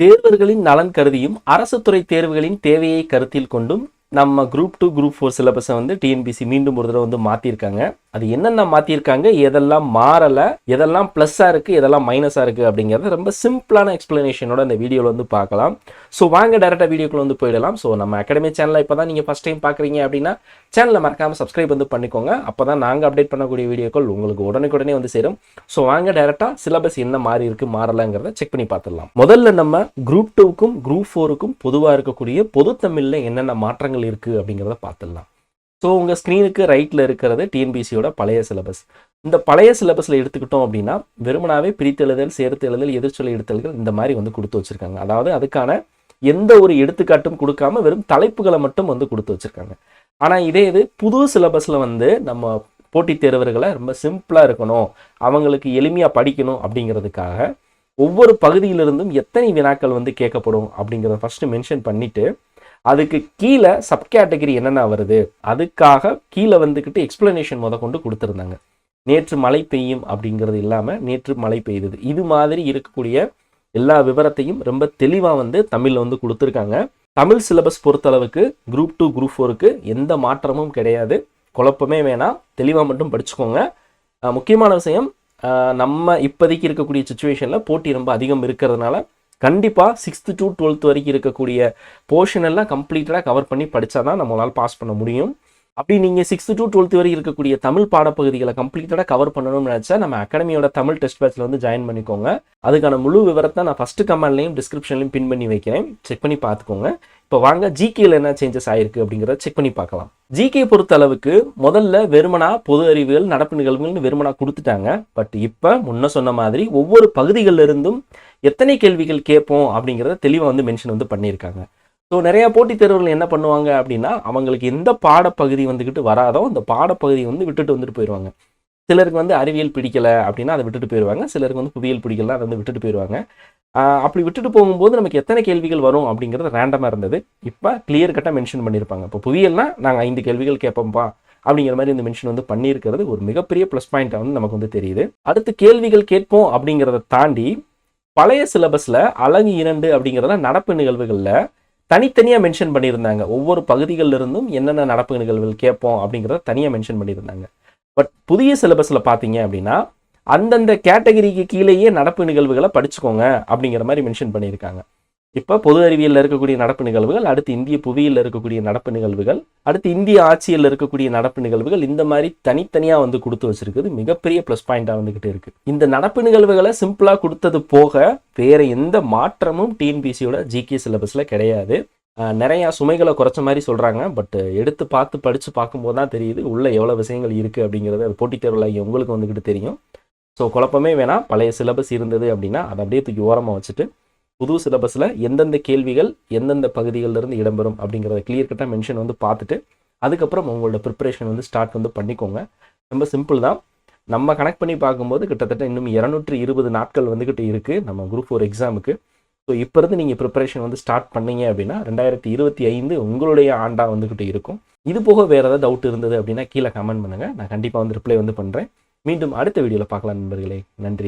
தேர்வர்களின் நலன் கருதியும் அரசு துறை தேர்வுகளின் தேவையை கருத்தில் கொண்டும் நம்ம குரூப் டூ குரூப் ஃபோர் சிலபஸை வந்து டிஎன்பிசி மீண்டும் ஒரு தடவை வந்து மாற்றிருக்காங்க அது என்னென்ன மாற்றிருக்காங்க எதெல்லாம் மாறலை எதெல்லாம் ப்ளஸ்ஸாக இருக்குது எதெல்லாம் மைனஸாக இருக்குது அப்படிங்கிறத ரொம்ப சிம்பிளான எக்ஸ்ப்ளனேஷனோட இந்த வீடியோவில் வந்து பார்க்கலாம். ஸோ வாங்க டேரெக்டாக வீடியோக்குள்ள வந்து போயிடலாம். ஸோ நம்ம அகாடமி சேனலில் இப்போ தான் நீங்கள் ஃபஸ்ட் டைம் பார்க்குறீங்க அப்படின்னா சேனலை மறக்காமல் சப்ஸ்கிரைப் வந்து பண்ணிக்கோங்க. அப்போ தான் நாங்கள் அப்டேட் பண்ணக்கூடிய வீடியோக்கள் உங்களுக்கு உடனுக்குடனே வந்து சேரும். ஸோ வாங்க டேரெக்டாக சிலபஸ் என்ன மாறி இருக்குது மாறலைங்கிறத செக் பண்ணி பார்த்துடலாம். முதல்ல நம்ம குரூப் டூக்கும் குரூப் ஃபோருக்கும் பொதுவாக இருக்கக்கூடிய பொது தமிழில் என்னென்ன மாற்றங்கள் இருக்குது அப்படிங்கிறத பார்த்துடலாம். ஸோ உங்கள் ஸ்க்ரீனுக்கு ரைட்டில் இருக்கிறது டிஎன்பிசியோட பழைய சிலபஸ் இந்த பழைய சிலபஸில் எடுத்துக்கிட்டோம் அப்படின்னா வெறுமனாவே பிரித்தெழுதல் சேர்த்து எழுதல் எதிர்ச்சொலை எடுத்தல்கள் இந்த மாதிரி வந்து கொடுத்து வச்சுருக்காங்க. அதாவது அதுக்கான எந்த ஒரு எடுத்துக்காட்டும் கொடுக்காம வெறும் தலைப்புகளை மட்டும் வந்து கொடுத்து வச்சுருக்காங்க. ஆனால் இதே இது புது சிலபஸில் வந்து நம்ம போட்டித் தேர்வர்களை ரொம்ப சிம்பிளாக இருக்கணும். அவங்களுக்கு எளிமையாக படிக்கணும் அப்படிங்கிறதுக்காக ஒவ்வொரு பகுதியிலிருந்தும் எத்தனை வினாக்கள் வந்து கேட்கப்படும் அப்படிங்கிறத ஃபஸ்ட்டு மென்ஷன் பண்ணிவிட்டு அதுக்கு கீழே சப் கேட்டகரி என்னென்ன வருது? அதுக்காக கீழே வந்துக்கிட்டு எக்ஸ்பிளனேஷன் முத கொண்டு கொடுத்துருந்தாங்க. நேற்று மழை பெய்யும் அப்படிங்கிறது இல்லாமல் நேற்று மழை பெய்தது. இது மாதிரி இருக்கக்கூடிய எல்லா விவரத்தையும் ரொம்ப தெளிவாக வந்து தமிழில் வந்து கொடுத்துருக்காங்க. தமிழ் சிலபஸ் பொறுத்தளவுக்கு குரூப் டூ குரூப் ஃபோருக்கு எந்த மாற்றமும் கிடையாது. குழப்பமே வேணாம். தெளிவாக மட்டும் படிச்சுக்கோங்க. முக்கியமான விஷயம் நம்ம இப்போதைக்கு இருக்கக்கூடிய சுச்சுவேஷனில் போட்டி ரொம்ப அதிகம் இருக்கிறதுனால கண்டிப்பாக சிக்ஸ்த்து டு டுவெல்த் வரைக்கும் இருக்கக்கூடிய போர்ஷன் எல்லாம் கம்ப்ளீட்டடாக கவர் பண்ணி படித்தா தான் நம்மளால் பாஸ் பண்ண முடியும். அப்படி நீங்கள் சிக்ஸ்த்து டு டுவெல்த் வரை இருக்கக்கூடிய தமிழ் பாடப்பகுதிகளை கம்ப்ளீட்டடாக கவர் பண்ணணும்னு நினச்சா நம்ம அகாடமியோட தமிழ் டெஸ்ட் பேட்சில் வந்து ஜாயின் பண்ணிக்கோங்க. அதுக்கான முழு விவரத்தை நான் ஃபஸ்ட்டு கமெண்ட்லையும் டிஸ்கிரிப்ஷன்லையும் பின் பண்ணி வைக்கிறேன். செக் பண்ணி பார்த்துக்கோங்க. இப்போ வாங்க ஜிகேல என்ன சேஞ்சஸ் ஆயிருக்கு அப்படிங்கிறத செக் பண்ணி பார்க்கலாம். ஜிகே பொறுத்த அளவுக்கு முதல்ல வெறுமனா பொது அறிவுகள் நடப்பு நிகழ்வுகள்னு வெறுமனா கொடுத்துட்டாங்க. பட் இப்போ முன்ன சொன்ன மாதிரி ஒவ்வொரு பகுதிகளிலிருந்தும் எத்தனை கேள்விகள் கேட்போம் அப்படிங்கிறத தெளிவாக வந்து மென்ஷன் வந்து பண்ணியிருக்காங்க. ஸோ நிறையா போட்டித் தேர்வுகள் என்ன பண்ணுவாங்க அப்படின்னா அவங்களுக்கு எந்த பாடப்பகுதி வந்துக்கிட்டு வராதோ அந்த பாடப்பகுதியை வந்து விட்டுட்டு வந்துட்டு போயிடுவாங்க சிலருக்கு வந்து அறிவியல் பிடிக்கலை அப்படின்னா அதை விட்டுட்டு போயிடுவாங்க சிலருக்கு வந்து புவியியல் பிடிக்கல அதை வந்து விட்டுட்டு போயிடுவாங்க அப்படி விட்டுட்டு போகும்போது நமக்கு எத்தனை கேள்விகள் வரும் அப்படிங்கிறது ரேண்டமாக இருந்தது. இப்போ கிளியர் கட்டாக மென்ஷன் பண்ணியிருப்பாங்க. இப்போ புவியியல்னா நாங்கள் ஐந்து கேள்விகள் கேட்போம்ப்பா அப்படிங்கிற மாதிரி இந்த மென்ஷன் வந்து பண்ணியிருக்கிறது ஒரு மிகப்பெரிய ப்ளஸ் பாயிண்ட்டாக வந்து நமக்கு வந்து தெரியுது. அடுத்து கேள்விகள் கேட்போம் அப்படிங்கிறத தாண்டி பழைய சிலபஸில் அழகு இரண்டு அப்படிங்கிறத நடப்பு நிகழ்வுகளில் தனித்தனியாக மென்ஷன் பண்ணியிருந்தாங்க. ஒவ்வொரு பகுதிகளில் இருந்தும் என்னென்ன நடப்பு நிகழ்வுகள் கேட்போம் அப்படிங்கிறத தனியாக மென்ஷன் பண்ணியிருந்தாங்க. பட் புதிய சிலபஸில் பார்த்தீங்க அப்படின்னா அந்தந்த கேட்டகரிக்கு கீழேயே நடப்பு நிகழ்வுகளை படிச்சுக்கோங்க அப்படிங்கிற மாதிரி மென்ஷன் பண்ணியிருக்காங்க. இப்போ பொது அறிவியலில் இருக்கக்கூடிய நடப்பு நிகழ்வுகள் அடுத்து இந்திய புவியில் இருக்கக்கூடிய நடப்பு நிகழ்வுகள் அடுத்து இந்திய ஆட்சியில் இருக்கக்கூடிய நடப்பு நிகழ்வுகள் இந்த மாதிரி தனித்தனியாக வந்து கொடுத்து வச்சிருக்குது. மிகப்பெரிய ப்ளஸ் பாயிண்டாக வந்துக்கிட்டு இருக்கு. இந்த நடப்பு நிகழ்வுகளை சிம்பிளாக கொடுத்தது போக வேற எந்த மாற்றமும் டிஎன்பிசியோட ஜிகே சிலபஸில் கிடையாது. நிறையா சுமைகளை குறைச்ச மாதிரி சொல்கிறாங்க பட் எடுத்து பார்த்து படித்து பார்க்கும்போது தான் தெரியுது உள்ளே எவ்வளோ விஷயங்கள் இருக்குது அப்படிங்கிறது. அது போட்டித் தேர்வில் உங்களுக்கு வந்துக்கிட்டு தெரியும். ஸோ குழப்பமே வேணாம். பழைய சிலபஸ் இருந்தது அப்படின்னா அதை அப்படியே தூக்கி ஓரமாக வச்சுட்டு புது சிலபஸில் எந்தெந்த கேள்விகள் எந்தெந்த பகுதிகளிலிருந்து இடம்பெறும் அப்படிங்கிறத கிளியர் கட்டாக மென்ஷன் வந்து பார்த்துட்டு அதுக்கப்புறம் உங்களோட ப்ரிப்பரேஷன் வந்து ஸ்டார்ட் வந்து பண்ணிக்கோங்க. ரொம்ப சிம்பிள் தான். நம்ம கனெக்ட் பண்ணி பார்க்கும்போது கிட்டத்தட்ட இன்னும் இரநூற்றி இருபது நாட்கள் வந்துக்கிட்டு இருக்குது நம்ம குரூப் ஃபோர் எக்ஸாமுக்கு ஸோ இப்போ இருந்து நீங்கள் ப்ரிப்பரேஷன் வந்து ஸ்டார்ட் பண்ணீங்க அப்படின்னா ரெண்டாயிரத்தி இருபத்தி ஐந்து உங்களுடைய ஆண்டாக வந்துக்கிட்டு இருக்கும். இது போக வேறு ஏதாவது டவுட் இருந்தது அப்படின்னா கீழே கமெண்ட் பண்ணுங்கள் நான் கண்டிப்பாக வந்து ரிப்ளை வந்து பண்ணுறேன் மீண்டும் அடுத்த வீடியோவில் பார்க்கலாம் நண்பர்களே. நன்றி.